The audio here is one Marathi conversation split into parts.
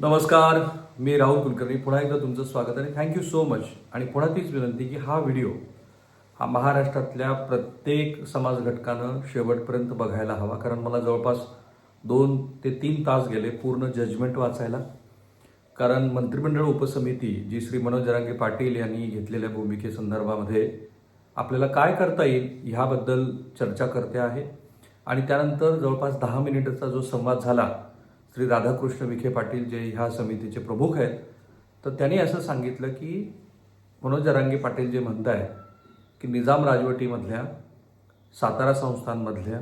नमस्कार मी राहुल कुलकर्णी. पुन्हा एकदा तुमचं स्वागत आणि थँक्यू सो मच आणि पुन्हा तीच विनंती की हा व्हिडिओ हा महाराष्ट्रातल्या प्रत्येक समाज घटकानं शेवटपर्यंत बघायला हवा. कारण मला जवळपास दोन ते तीन तास गेले पूर्ण जजमेंट वाचायला. कारण मंत्रिमंडळ उपसमिती जी श्री मनोज जरांगे पाटील यांनी घेतलेल्या भूमिकेसंदर्भामध्ये आपल्याला काय करता येईल ह्याबद्दल चर्चा करते आहे. आणि त्यानंतर जवळपास दहा मिनिटाचा जो संवाद झाला श्री राधाकृष्ण विखे पाटील जे ह्या समितीचे प्रमुख आहेत तर त्यांनी असं सांगितलं की मनोज जरांगे पाटील जे म्हणत आहे की निजाम राजवटीमधल्या सातारा संस्थांमधल्या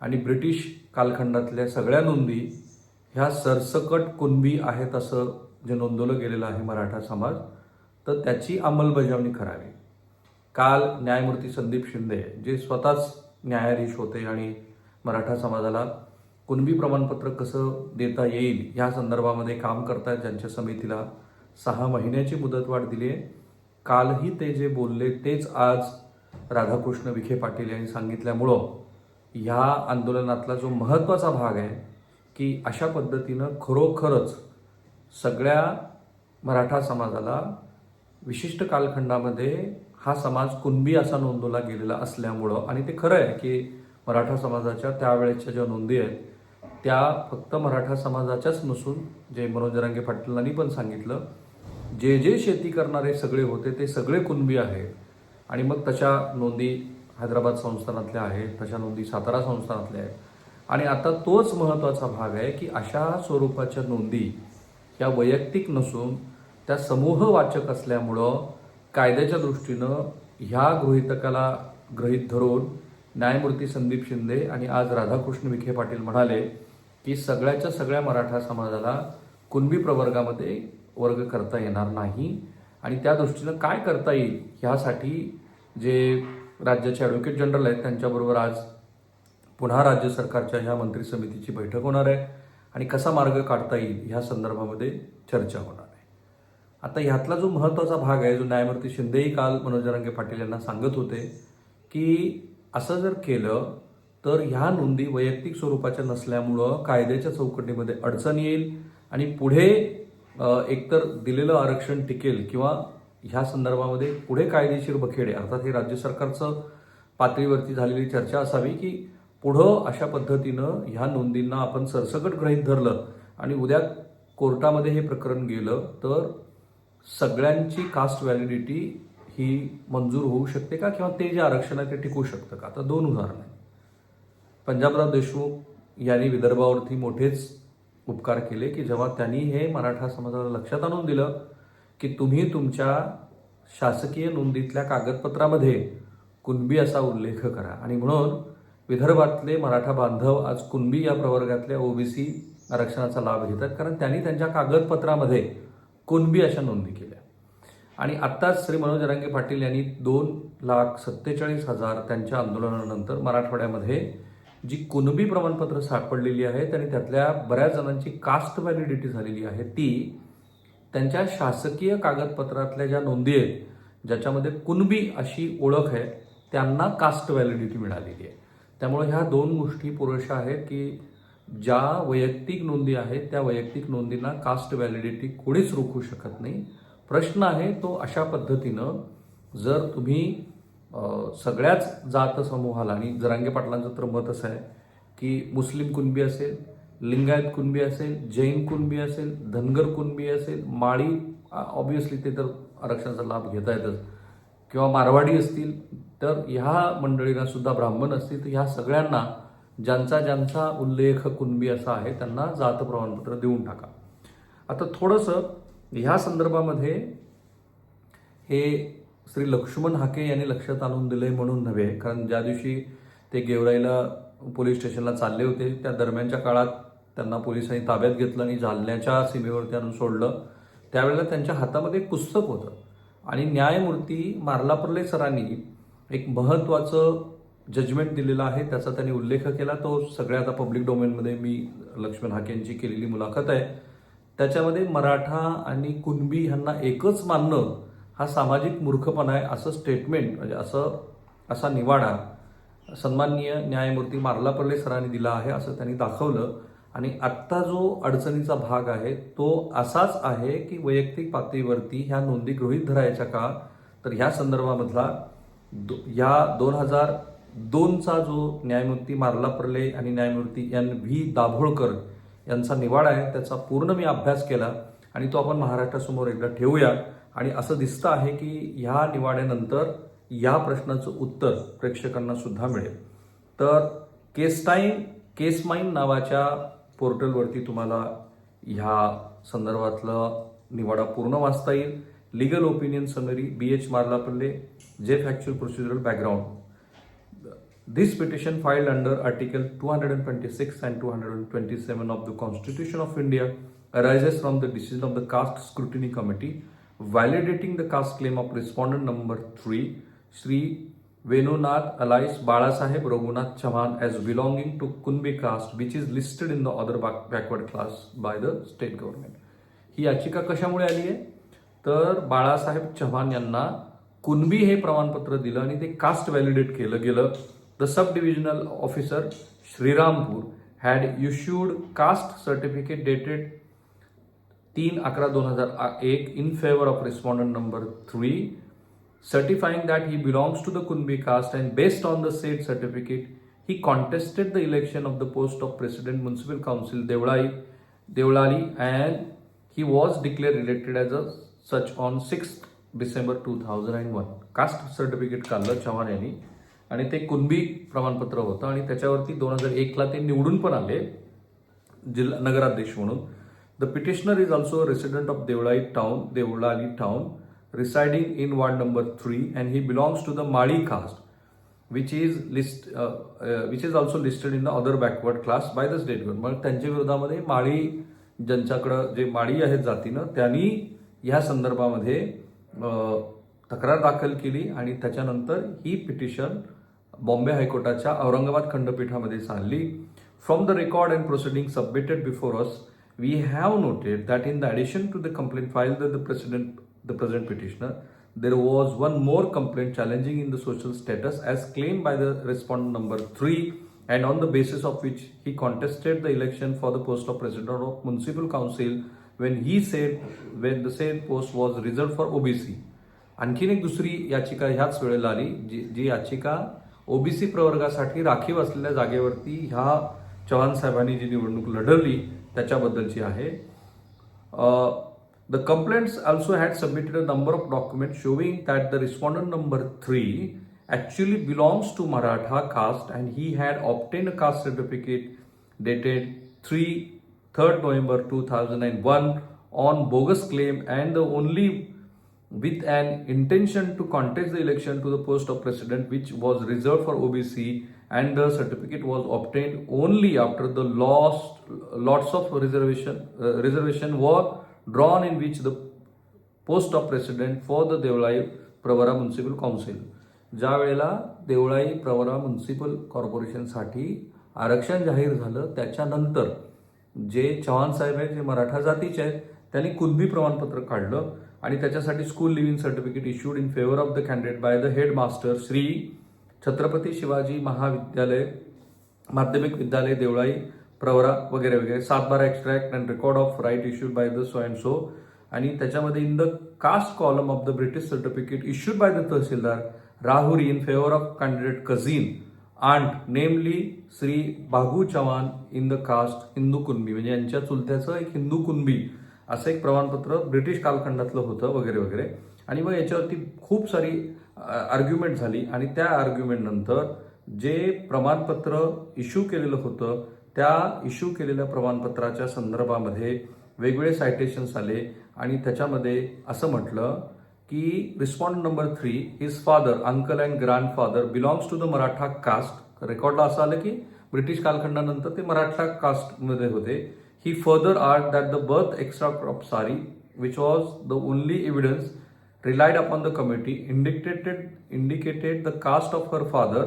आणि ब्रिटिश कालखंडातल्या सगळ्या नोंदी ह्या सरसकट कुणबी आहेत असं जे नोंदवलं गेलेलं आहे मराठा समाज तर त्याची अंमलबजावणी करावी. काल न्यायमूर्ती संदीप शिंदे जे स्वतःच न्यायाधीश होते आणि मराठा समाजाला कुणबी प्रमाणपत्र कसं देता येईल ह्या संदर्भामध्ये काम करतायत ज्यांच्या समितीला सहा महिन्याची मुदतवाढ दिली आहे. कालही ते जे बोलले तेच आज राधाकृष्ण विखे पाटील यांनी सांगितल्यामुळं ह्या आंदोलनातला जो महत्त्वाचा भाग आहे की अशा पद्धतीनं खरोखरच सगळ्या मराठा समाजाला विशिष्ट कालखंडामध्ये हा समाज कुणबी असा नोंदवला गेलेला असल्यामुळं आणि ते खरं आहे की मराठा समाजाच्या त्यावेळेच्या ज्या नोंदी आहेत त्या फक्त मराठा समाजाच्याच नसून जे मनोज जरांगे पाटलांनी पण सांगितलं जे जे शेती करणारे सगळे होते ते सगळे कुणबी आहेत. आणि मग तशा नोंदी हैदराबाद संस्थानातल्या आहेत तशा नोंदी सातारा संस्थानातल्या आहेत. आणि आता तोच महत्त्वाचा भाग आहे की अशा स्वरूपाच्या नोंदी या वैयक्तिक नसून त्या समूहवाचक असल्यामुळं कायद्याच्या दृष्टीनं ह्या गृहितकाला गृहीत धरून न्यायमूर्ती संदीप शिंदे आणि आज राधाकृष्ण विखे पाटील म्हणाले की सगळ्याच्या सगळ्या मराठा समाजाला कुणबी प्रवर्गामध्ये वर्ग करता येणार नाही आणि त्या दृष्टीनं काय करता येईल ह्यासाठी जे राज्याचे ॲडव्होकेट जनरल आहेत त्यांच्याबरोबर आज पुन्हा राज्य सरकारच्या ह्या मंत्री समितीची बैठक होणार आहे. आणि कसा मार्ग काढता येईल ह्या संदर्भामध्ये चर्चा होणार आहे. आता ह्यातला जो महत्त्वाचा भाग आहे जो न्यायमूर्ती शिंदेही काल मनोज जरांगे पाटील यांना सांगत होते की असं जर केलं तर ह्या नोंदी वैयक्तिक स्वरूपाच्या नसल्यामुळं कायद्याच्या चौकटीमध्ये अडचण येईल आणि पुढे एकतर दिलेलं आरक्षण टिकेल किंवा ह्या संदर्भामध्ये पुढे कायदेशीर बखेडे अर्थात हे राज्य सरकारचं पातळीवरती झालेली चर्चा असावी की पुढं अशा पद्धतीनं ह्या नोंदींना आपण सरसकट ग्रहीत धरलं आणि उद्या कोर्टामध्ये हे प्रकरण गेलं तर सगळ्यांची कास्ट व्हॅलिडिटी ही मंजूर होऊ शकते का? किंवा ते जे आरक्षण आहे ते टिकू शकतं का? आता दोन उदाहरणं आहेत. पंजाबराव देशमुख यांनी विदर्भावरती मोठेच उपकार केले की जेव्हा त्यांनी हे मराठा समाजाला लक्षात आणून दिलं की तुम्ही तुमच्या शासकीय नोंदीतल्या कागदपत्रामध्ये कुणबी असा उल्लेख करा. आणि म्हणून विदर्भातले मराठा बांधव आज कुणबी या प्रवर्गातल्या ओबीसी आरक्षणाचा लाभ घेतात कारण त्यांनी त्यांच्या कागदपत्रामध्ये कुणबी अशा नोंदी केल्या. आणि आत्ताच श्री मनोज रंगे पाटील यांनी दोन लाख सत्तेचाळीस हजार त्यांच्या आंदोलनानंतर मराठवाड्यामध्ये जी कुणबी प्रमाणपत्र सापडलेली आहेत आणि त्यातल्या बऱ्याच जणांची कास्ट व्हॅलिडिटी झालेली आहे ती त्यांच्या शासकीय कागदपत्रातल्या ज्या नोंदी आहेत ज्याच्यामध्ये कुणबी अशी ओळख आहे त्यांना कास्ट व्हॅलिडिटी मिळालेली आहे. त्यामुळे ह्या दोन गोष्टी पुरेशा आहेत की ज्या वैयक्तिक नोंदी आहेत त्या वैयक्तिक नोंदींना कास्ट व्हॅलिडिटी कोणीच रोखू शकत नाही. प्रश्न आहे तो अशा पद्धतीनं जर तुम्ही सगळ्याच जात समूहाला आणि जरांगे पाटलांचं तर मत असं आहे की मुस्लिम कुणबी असेल लिंगायत कुणबी असेल जैन कुणबी असेल धनगर कुणबी असेल माळी ऑब्वियसली ते तर आरक्षणाचा लाभ घेता येतच किंवा मारवाडी असतील तर ह्या मंडळींना सुद्धा ब्राह्मण असतील तर ह्या सगळ्यांना ज्यांचा ज्यांचा उल्लेख कुणबी असा आहे त्यांना जात प्रमाणपत्र देऊन टाका. आता थोडंसं ह्या संदर्भामध्ये हे श्री लक्ष्मण हाके यांनी लक्षात आणून दिले म्हणून नव्हे कारण ज्या दिवशी ते गेवराईला पोलीस स्टेशनला चालले होते त्या दरम्यानच्या काळात त्यांना पोलिसांनी ताब्यात घेतलं आणि जालन्याच्या सीमेवरती आणून सोडलं. त्यावेळेला त्यांच्या हातामध्ये एक पुस्तक होतं. आणि न्यायमूर्ती मार्लापर्ले सरांनी एक महत्त्वाचं जजमेंट दिलेलं आहे त्याचा त्यांनी उल्लेख केला. तो सगळ्या आता पब्लिक डोमेनमध्ये मी लक्ष्मण हाकेंची केलेली मुलाखत आहे. त्याच्यामध्ये मराठा आणि कुणबी ह्यांना एकच मानणं हा सामाजिक मूर्खपणा आहे असं स्टेटमेंट म्हणजे असं असा निवाडा सन्माननीय न्यायमूर्ती मार्लापर्ले सरांनी दिला आहे असं त्यांनी दाखवलं. आणि आत्ता जो अडचणीचा भाग आहे तो असाच आहे की वैयक्तिक पातळीवरती ह्या नोंदी गृहीत धरायच्या का? तर ह्या संदर्भामधला दो- या दोन हजार दोनचा जो न्यायमूर्ती मार्लापर्ले आणि न्यायमूर्ती एन व्ही दाभोळकर यांचा निवाडा आहे त्याचा पूर्ण मी अभ्यास केला. आणि तो आपण महाराष्ट्रासमोर एकदा ठेवूया. आणि असं दिसतं आहे की ह्या निवाड्यानंतर या प्रश्नाचं उत्तर प्रेक्षकांना सुद्धा मिळेल. तर केसटाईम केसमाईन नावाच्या पोर्टलवरती तुम्हाला ह्या संदर्भातलं निवाडा पूर्ण वाचता येईल. Legal opinion summary B H Marlapalle J factual procedural background this petition filed under article two hundred twenty six and two hundred and twenty seven of the constitution of India arises from the decision of the caste scrutiny committee validating the caste claim of respondent number three Shri Venunath alias Balasaheb Raghunath Chavan as belonging to to caste caste, is listed in the other back backward class by the state government. ही याचिका कशामुळे आली आहे तर बाळासाहेब चव्हाण यांना कुणबी हे प्रमाणपत्र दिलं आणि ते कास्ट व्हॅलिडेट केलं गेलं the sub divisional officer Shrirampur had issued caste certificate dated तीन अकरा दोन हजार एक in favour of respondent number three certifying that he belongs to the Kunbi caste and based on the set certificate he contested the election of the post of president municipal council Deolai Deolali and he was declare related as a such on six December two thousand and one caste certificate काढलं चव्हाण यांनी आणि ते कुणबी प्रमाणपत्र होतं आणि त्याच्यावरती दोन हजार एकला ते निवडून पण आले जिल्हा नगराध्यक्ष म्हणून. The petitioner is also resident of Deolai town Deolali town residing in ward number three and he belongs to the Mali caste which is list which is also listed in the other backward class by the state government मग त्यांच्या विरोधामध्ये माळी ज्यांच्याकडं जे माळी आहेत जातीनं त्यांनी ह्या संदर्भामध्ये तक्रार दाखल केली आणि त्याच्यानंतर ही पिटिशन बॉम्बे हायकोर्टाच्या औरंगाबाद खंडपीठामध्ये चालली. From the record and proceeding submitted before us we have noted that in the addition to the complaint file the the president the present petitioner there was one more complaint challenging in the social status as claimed by the respondent number 3 and on the basis of which he contested the election for the post of president of municipal council when he said when the said post was reserved for OBC आणखीन एक दुसरी याचिका ह्याच वेळेला आली जी जी याचिका ओबीसी प्रवर्गासाठी राखीव असलेल्या जागेवरती ह्या चव्हाण साहेबांनी जी निवडणूक लढवली त्याच्याबद्दलची आहे Uh, the complaints also had submitted a number of documents showing that the respondent number 3 actually belongs to Maratha caste and he had obtained a caste certificate dated 3 3rd November 2001 on bogus claim and the only with an intention to contest the election to the post of president which was reserved for OBC and the certificate was obtained only after the lost lots of reservation uh, reservation were drawn in which the post of president for the Deolai Pravara municipal council ज्या वेळेला देवळाई प्रवरा म्युन्सिपल कॉर्पोरेशनसाठी आरक्षण जाहीर झालं त्याच्यानंतर जे चव्हाण साहेब आहेत जे मराठा जातीचे आहेत त्यांनी कुणबी प्रमाणपत्र काढलं आणि त्याच्यासाठी school leaving certificate issued in favour of the candidate by the head master Shri Chhatrapati Shivaji Mahavidyalaya Madhyamik Vidyalaya Deolai Pravara वगैरे वगैरे. सात बारा extract and record of right issued by the so and so आणि त्याच्यामध्ये in the caste column of the British certificate issued by the tahsildar Rahuri in favour of candidate cousin aunt namely Shri Bagu Chavan in the caste Hindu Kunbi म्हणजे यांच्या चुलत्याचं एक हिंदू कुणबी असं एक प्रमाणपत्र ब्रिटिश कालखंडातलं होतं वगैरे वगैरे. आणि मग याच्यावरती खूप सारी आर्ग्युमेंट झाली आणि त्या आर्ग्युमेंट नंतर जे प्रमाणपत्र इश्यू केलेलं होतं त्या इश्यू केलेल्या प्रमाणपत्राच्या संदर्भामध्ये वेगवेगळे सायटेशन्स आले आणि त्याच्यामध्ये असं म्हटलं की respondent number three his father uncle and grandfather belongs to the Maratha caste रेकॉर्डला असं आलं की ब्रिटिश कालखंडानंतर ते मराठा कास्टमध्ये होते. He further urged that the birth extract sorry which was the only evidence relied upon the committee indicated indicated the caste of her father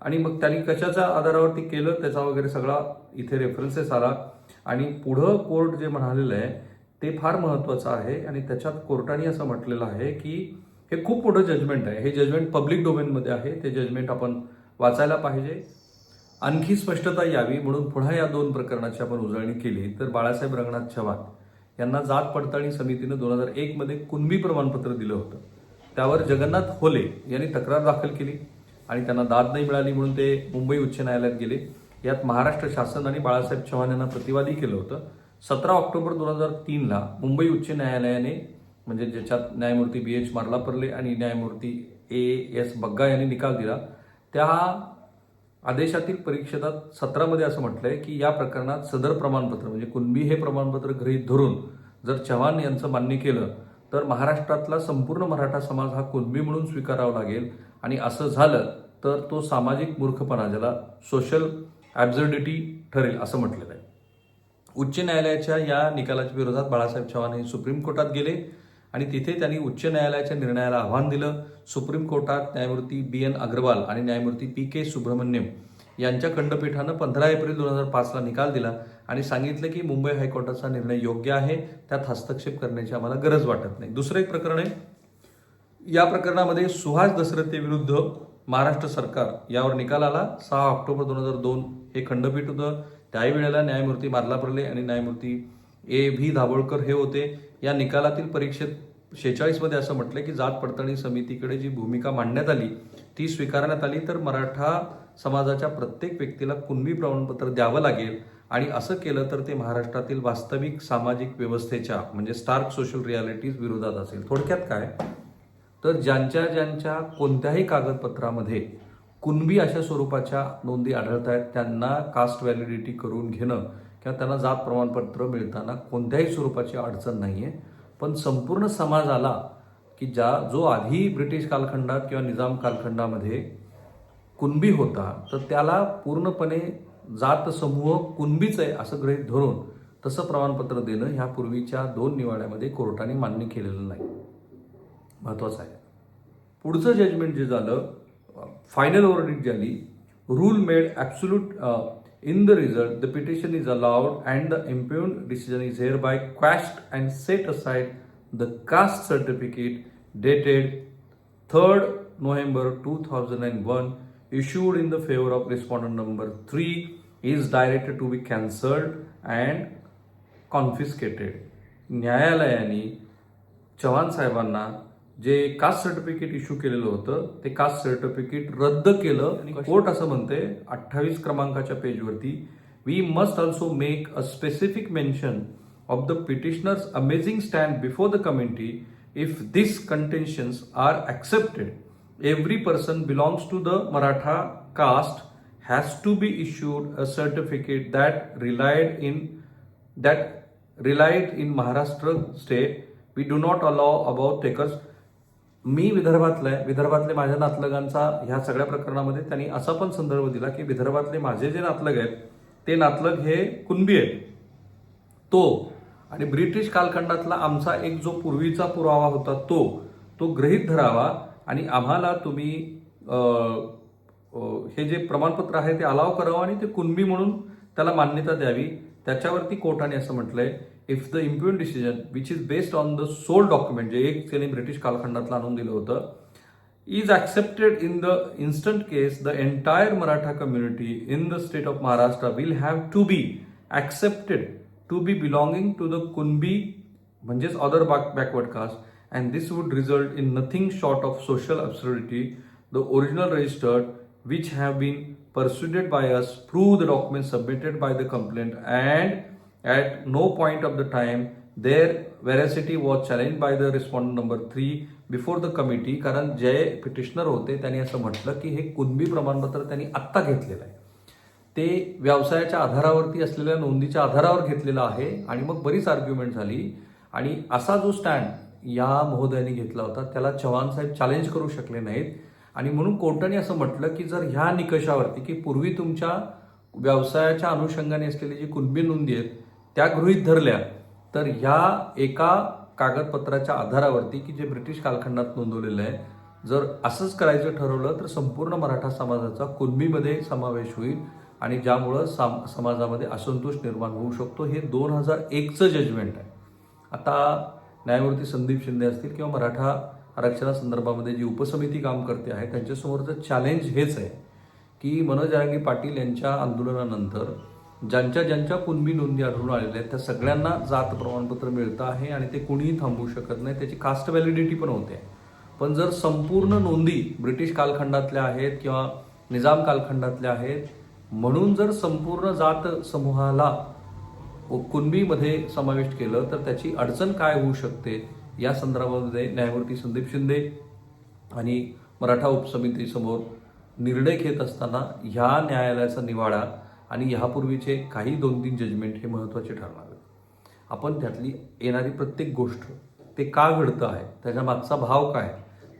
आणि मग त्यांनी कशाच्या आधारावरती केलं त्याचा वगैरे सगळा इथे रेफरन्सेस आला. आणि पुढं कोर्ट जे म्हणालेलं आहे ते फार महत्त्वाचं आहे. आणि त्याच्यात कोर्टाने असं म्हटलेलं आहे की हे खूप मोठं जजमेंट आहे. हे जजमेंट पब्लिक डोमेनमध्ये आहे. ते जजमेंट आपण वाचायला पाहिजे. आणखी स्पष्टता यावी. म्हणून पुन्हा या दोन प्रकरणाची आपण उजळणी केली. तर बाळासाहेब रंगनाथ चव्हाण. यांना जात पडताळणी समितीनं दोन हजार एक मध्ये कुणबी प्रमाणपत्र दिलं होतं. त्यावर जगन्नाथ होले यांनी तक्रार दाखल केली आणि त्यांना दाद नाही मिळाली म्हणून ते मुंबई उच्च न्यायालयात गेले. यात महाराष्ट्र शासन आणि बाळासाहेब चव्हाण यांना प्रतिवादी केलं होतं. सतरा ऑक्टोबर दोन हजार तीनला मुंबई उच्च न्यायालयाने म्हणजे ज्याच्यात न्यायमूर्ती बी एच मार्लापर्ले आणि न्यायमूर्ती ए एस बग्गा यांनी निकाल दिला त्या आदेशातील परीक्षेतात सतरामध्ये असं म्हटलं आहे की या प्रकरणात सदर प्रमाणपत्र म्हणजे कुणबी हे प्रमाणपत्र गृहीत धरून जर चव्हाण यांचं मान्य केलं तर महाराष्ट्रातला संपूर्ण मराठा समाज हा कुणबी म्हणून स्वीकारावा लागेल. आणि असं झालं तर तो सामाजिक मूर्खपणा ज्याला सोशल ॲब्झर्डिटी ठरेल असं म्हटलेलं आहे. उच्च न्यायालयाच्या या निकालाच्या विरोधात बाळासाहेब चव्हाण हे सुप्रीम कोर्टात गेले. आणि तिथे त्यांनी उच्च न्यायालयाच्या निर्णयाला आव्हान दिलं. सुप्रीम कोर्टात न्यायमूर्ती बी एन अग्रवाल आणि न्यायमूर्ती पी के सुब्रमण्यम यांच्या खंडपीठानं पंधरा एप्रिल दोन हजार पाचला निकाल दिला आणि सांगितलं की मुंबई हायकोर्टाचा निर्णय योग्य आहे. त्यात हस्तक्षेप करण्याची आम्हाला गरज वाटत नाही. दुसरं एक प्रकरण आहे. या प्रकरणामध्ये सुहास दसरथेविरुद्ध महाराष्ट्र सरकार यावर निकाल आला. सहा ऑक्टोबर दोन हजार दोन हे खंडपीठ होतं. त्याही वेळेला न्यायमूर्ती मार्लापर्ले आणि न्यायमूर्ती ए व्ही दाभोळकर हे होते. या निकालातील परीक्षेत शेचाळीसमध्ये असं म्हटलंय की जात पडताळणी समितीकडे जी भूमिका मांडण्यात आली ती स्वीकारण्यात आली तर मराठा समाजाच्या प्रत्येक व्यक्तीला कुणबी प्रमाणपत्र द्यावं लागेल आणि असं केलं तर ते महाराष्ट्रातील वास्तविक सामाजिक व्यवस्थेच्या म्हणजे स्टार्क सोशल रियालिटीज विरोधात असेल. थोडक्यात काय? तर ज्यांच्या ज्यांच्या कोणत्याही कागदपत्रामध्ये कुणबी अशा स्वरूपाच्या नोंदी आढळत आहेत त्यांना कास्ट व्हॅलिडिटी करून घेणं किंवा त्यांना जात प्रमाणपत्र मिळताना कोणत्याही स्वरूपाची अडचण नाही आहे पण संपूर्ण समाजाला की ज्या जो आधी ब्रिटिश कालखंडात किंवा निजाम कालखंडामध्ये कुणबी होता तर त्याला पूर्णपणे जात समूह कुणबीच आहे असं गृहीत धरून तसं प्रमाणपत्र देणं ह्या पूर्वीच्या दोन निवाड्यामध्ये कोर्टाने मान्य केलेलं नाही. महत्त्वाचं आहे. पुढचं जजमेंट जे झालं फायनल ओव्हरडिट झाली rule made absolute in the result the petition is allowed and the impugned decision is hereby quashed and set aside the caste certificate dated third November two thousand and one issued in the favor of respondent number 3 is directed to be cancelled and confiscated न्यायालयाने चव्हाण साहेबांना जे कास्ट सर्टिफिकेट इश्यू केलेलं होतं ते कास्ट सर्टिफिकेट रद्द केलं. आणि कोर्ट असं म्हणते अठ्ठावीस क्रमांकाच्या पेजवरती we must also make a specific mention of the petitioners amazing stand before the committee if this contentions are accepted every person belongs to the Maratha caste has to be issued a certificate that relied in that relied in Maharashtra state we do not allow about takers मी विदर्भातला आहे विदर्भातले माझ्या नातलगांचा ह्या सगळ्या प्रकरणामध्ये त्यांनी असा पण संदर्भ दिला की विदर्भातले माझे जे नातलग आहेत ते नातलग हे कुणबी आहेत? तो. आणि ब्रिटिश कालखंडातला आमचा एक जो पूर्वीचा पुरावा होता तो. तो गृहीत धरावा आणि आम्हाला तुम्ही हे जे प्रमाणपत्र आहे ते अलाव करावं आणि ते कुणबी म्हणून त्याला मान्यता द्यावी. त्याच्यावरती कोर्टाने असं म्हटलंय. If the impugned decision which is based on the sole document जे एक त्याने ब्रिटिश कालखंडातलं आणून दिलं होतं is accepted in the instant case the entire Maratha community in the state of Maharashtra will have to be accepted to be belonging to the Kunbi म्हणजेच other back backward caste and this would result in nothing short of social absurdity the original registered which have been perused by us prove the document submitted by the complaint and at no point of the time their veracity was challenged by the respondent number three before the committee कारण जे पिटिशनर होते त्यांनी असं म्हटलं की हे कुणबी प्रमाणपत्र त्यांनी आत्ता घेतलेलं आहे. ते व्यवसायाच्या आधारावरती असलेल्या नोंदीच्या आधारावर घेतलेलं आहे आणि मग बरीच आर्ग्युमेंट झाली. आणि असा जो स्टँड या महोदयाने घेतला होता त्याला चव्हाण साहेब चॅलेंज करू शकले नाहीत. आणि म्हणून कोर्टाने असं म्हटलं की जर ह्या निकषावरती की पूर्वी तुमच्या व्यवसायाच्या अनुषंगाने असलेली जी कुणबी नोंदी आहेत त्या गृहीत धरल्या तर ह्या एका कागदपत्राच्या आधारावरती की जे ब्रिटिश कालखंडात नोंदवलेलं आहे जर असंच करायचं ठरवलं तर संपूर्ण मराठा समाजाचा कुणबीमध्ये समावेश होईल आणि ज्यामुळं साम समाजामध्ये असंतोष निर्माण होऊ शकतो हे दोन हजार एकचं जजमेंट आहे. आता न्यायमूर्ती संदीप शिंदे असतील किंवा मराठा आरक्षणासंदर्भामध्ये जी उपसमिती काम करते आहे त्यांच्यासमोरचं चॅलेंज हेच आहे की मनोज जरांगे पाटील यांच्या आंदोलनानंतर ज्यांच्या ज्यांच्या कुणबी नोंदी आढळून आलेल्या आहेत त्या सगळ्यांना जात प्रमाणपत्र मिळतं आहे आणि ते कुणीही थांबवू शकत नाही. त्याची कास्ट व्हॅलिडिटी पण होते. पण जर संपूर्ण नोंदी ब्रिटिश कालखंडातल्या आहेत किंवा निजाम कालखंडातल्या आहेत म्हणून जर संपूर्ण जात समूहाला कुणबीमध्ये समाविष्ट केलं तर त्याची अडचण काय होऊ शकते? या संदर्भामध्ये न्यायमूर्ती संदीप शिंदे आणि मराठा उपसमितीसमोर निर्णय घेत असताना ह्या न्यायालयाचा निवाडा आणि ह्यापूर्वीचे काही दोन तीन जजमेंट हे महत्त्वाचे ठरणार आहेत. आपण त्यातली येणारी प्रत्येक गोष्ट ते का घडतं आहे त्याच्या मागचा भाव काय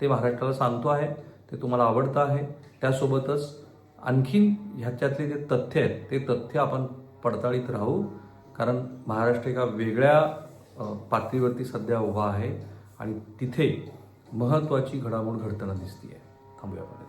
ते महाराष्ट्राला सांगतो आहे ते तुम्हाला आवडतं आहे. त्यासोबतच आणखीन ह्याच्यातले जे तथ्य आहेत ते तथ्य आपण पडताळीत राहू कारण महाराष्ट्र एका वेगळ्या पातळीवरती सध्या उभा आहे आणि तिथे महत्त्वाची घडामोड घडताना दिसते आहे थांबूया आपण